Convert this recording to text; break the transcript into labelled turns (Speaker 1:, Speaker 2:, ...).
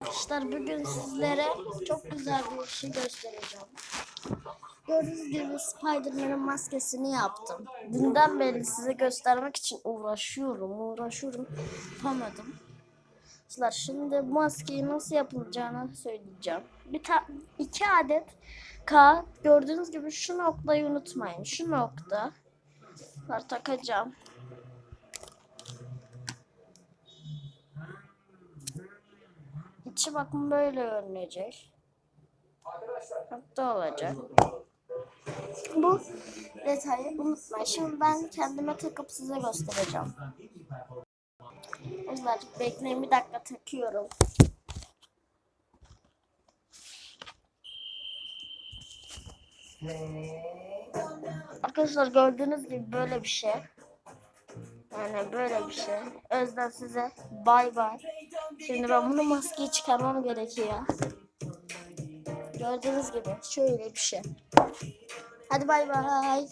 Speaker 1: Arkadaşlar bugün sizlere çok güzel bir şey göstereceğim. Gördüğünüz gibi Spider-Man'in maskesini yaptım. Dünden beri size göstermek için uğraşıyorum, uğraşıyorum. Yapamadım. Arkadaşlar şimdi bu maskeyi nasıl yapılacağını söyleyeceğim. Bir ta iki adet kağıt gördüğünüz gibi şu noktayı unutmayın. Şu nokta. Takacağım. İçi bakın böyle görünecek. Nokta olacak. Bu detayı unutmayın. Şimdi ben kendime takıp size göstereceğim. Arkadaşlar bekleyin bir dakika takıyorum. Arkadaşlar gördüğünüz gibi böyle bir şey. Yani böyle bir şey. Özden size bay bay. Şimdi ben bunu maskeyi çıkarmam gerekiyor. Gördüğünüz gibi şöyle bir şey. Hadi bay bay.